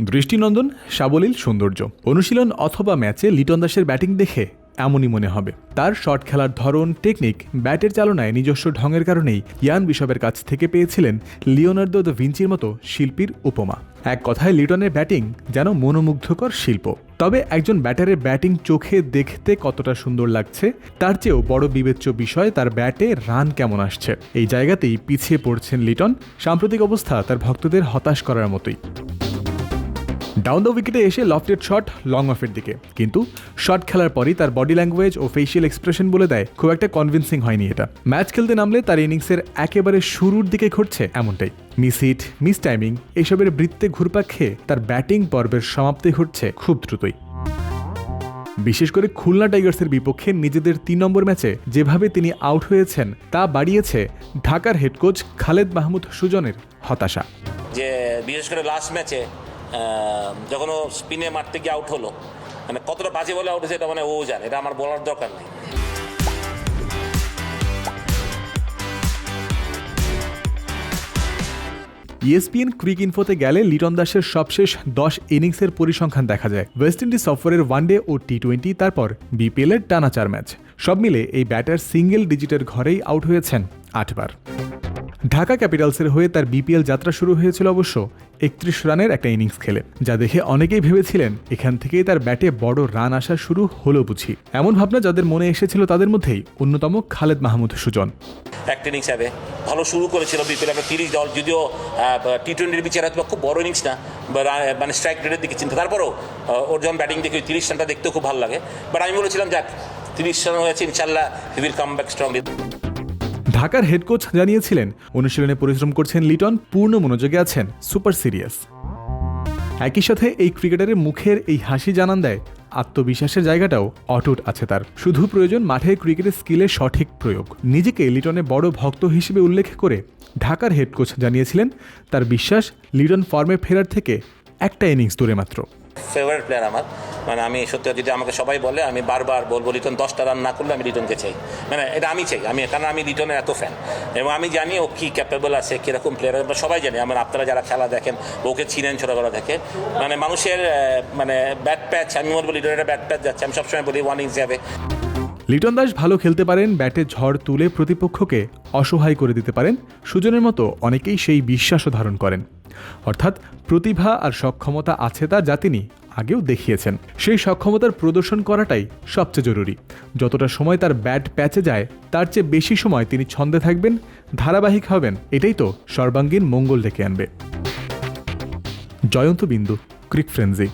দৃষ্টিনন্দন, সাবলীল সৌন্দর্য। অনুশীলন অথবা ম্যাচে লিটন দাসের ব্যাটিং দেখে এমনই মনে হবে। তার শট খেলার ধরন, টেকনিক, ব্যাটের চালনায় নিজস্ব ঢঙের কারণেই ইয়ান বিশপের কাছ থেকে পেয়েছিলেন লিওনার্দো দ্য ভিঞ্চির মতো শিল্পীর উপমা। এক কথায়, লিটনের ব্যাটিং যেন মনোমুগ্ধকর শিল্প। তবে একজন ব্যাটারের ব্যাটিং চোখে দেখতে কতটা সুন্দর লাগছে, তার চেয়েও বড় বিবেচ্য বিষয় তার ব্যাটে রান কেমন আসছে। এই জায়গাতেই পিছিয়ে পড়ছেন লিটন। সাম্প্রতিক অবস্থা তার ভক্তদের হতাশ করার মতোই। ডাউন দ্য উইকেটে এসে লফটেড শট লং অফের দিকে। কিন্তু শট খেলার পরই তার বডি ল্যাঙ্গুয়েজ ও ফেসিয়াল এক্সপ্রেশন বলে দেয়, খুব একটা কনভিন্সিং হয়নি এটা। ম্যাচ খেলতে নামলে তার ইনিংসের একেবারে শুরুর দিকে ঘটছে এমনটাই। মিস হিট মিস টাইমিং এসবের বৃত্তে ঘুরপাক খেয়ে তার ব্যাটিং পর্বের সমাপ্তি ঘটছে খুব দ্রুতই। বিশেষ করে খুলনা টাইগার্সের বিপক্ষে নিজেদের তিন নম্বর ম্যাচে যেভাবে তিনি আউট হয়েছেন, তা বাড়িয়েছে ঢাকার হেড কোচ খালেদ মাহমুদ সুজনের হতাশা। যে বিশেষ করে লাস্ট ম্যাচে যখন ও স্পিনে মারতে গিয়ে আউট হলো মানে কতটা বাজে বলে আউট হয়েছে এটা মানে ও জানে, এটা আমার বলার দরকার নেই। ইএসপিএন ক্রিক ইনফোতে গেলে লিটন দাসের সবশেষ দশ ইনিংসের পরিসংখ্যান দেখা যায়। ওয়েস্ট ইন্ডিজ সফরের ওয়ানডে ও টি টোয়েন্টি তারপর বিপিএলের টানা চার ম্যাচ সব মিলে এই ব্যাটার সিঙ্গেল ডিজিটের ঘরেই আউট হয়েছেন আটবার। ঢাকা ক্যাপিটালসের হয়ে তার বিপিএল যাত্রা শুরু হয়েছিল অবশ্য একত্রিশ রানের একটা ইনিংস খেলে, যা দেখে অনেকেই ভেবেছিলেন এখান থেকেই তার ব্যাটে বড় রান আসা শুরু হলো বুঝি। এমন ভাবনা যাদের মনে এসেছিল তাদের মধ্যেই অন্যতম খালেদ মাহমুদ সুজন। একটা ইনিংস হবে ভালো শুরু করেছিল বিপিএল আমরা তিরিশ দল, যদিও টি টোয়েন্টির বিচার হয়তো খুব বড় ইনিংস না মানে স্ট্রাইক রেটের দিকে চিন্তা। তারপরেও ওর যখন ব্যাটিং দেখি তিরিশ রানটা দেখতেও খুব ভালো লাগে। বাট আমি বলেছিলাম, যাক, তিরিশ রান হয়েছে, ইনশাল্লাহ he will come back strongly ঢাকার হেড কোচ জানিয়েছিলেন, অনুশীলনে পরিশ্রম করছেন লিটন, পূর্ণ মনোযোগে আছেন সুপার সিরিয়াস। একই সাথে এই ক্রিকেটারের মুখের এই হাসি জানান দেয়, আত্মবিশ্বাসের জায়গাটাও অটুট আছে তার। শুধু প্রয়োজন মাঠে ক্রিকেটের স্কিলের সঠিক প্রয়োগ। নিজেকে লিটনে বড় ভক্ত হিসেবে উল্লেখ করে ঢাকার হেড কোচ জানিয়েছিলেন, তার বিশ্বাস লিটন ফর্মে ফেরার থেকে একটা ইনিংস দূরে মাত্র। ফেভারিট প্লেয়ার আমার। মানে আমি সত্যি যদি আমাকে সবাই বলে, আমি বারবার বলব লিটন দশটা রান না করলে আমি লিটনকে চাই। মানে এটা আমি চাই। আমি কারণ আমি লিটনের এত ফ্যান এবং আমি জানি ও কী ক্যাপেবল আছে, কীরকম প্লেয়ার বা সবাই জানি, আমার আপনারা যারা খেলা দেখেন, ওকে চিনেন ছোটোবেলা থেকে। মানে মানুষের মানে ব্যাট প্যাচ আমি বলব লিটনের ব্যাট প্যাচ যাচ্ছে। আমি সবসময় বলি ওয়ান ইনিংস যাবে লিটন দাস ভালো খেলতে পারেন, ব্যাটে ঝড় তুলে প্রতিপক্ষকে অসহায় করে দিতে পারেন, সুজনের মতো অনেকেই সেই বিশ্বাসও ধারণ করেন। অর্থাৎ প্রতিভা আর সক্ষমতা আছে তা যা তিনি আগেও দেখিয়েছেন। সেই সক্ষমতার প্রদর্শন করাটাই সবচেয়ে জরুরি। যতটা সময় তার ব্যাট প্যাচে যায়, তার চেয়ে বেশি সময় তিনি ছন্দে থাকবেন, ধারাবাহিক হবেন, এটাই তো সর্বাঙ্গীন মঙ্গল ডেকে আনবে। জয়ন্ত বিন্দু, ক্রিক ফ্রেন্সি।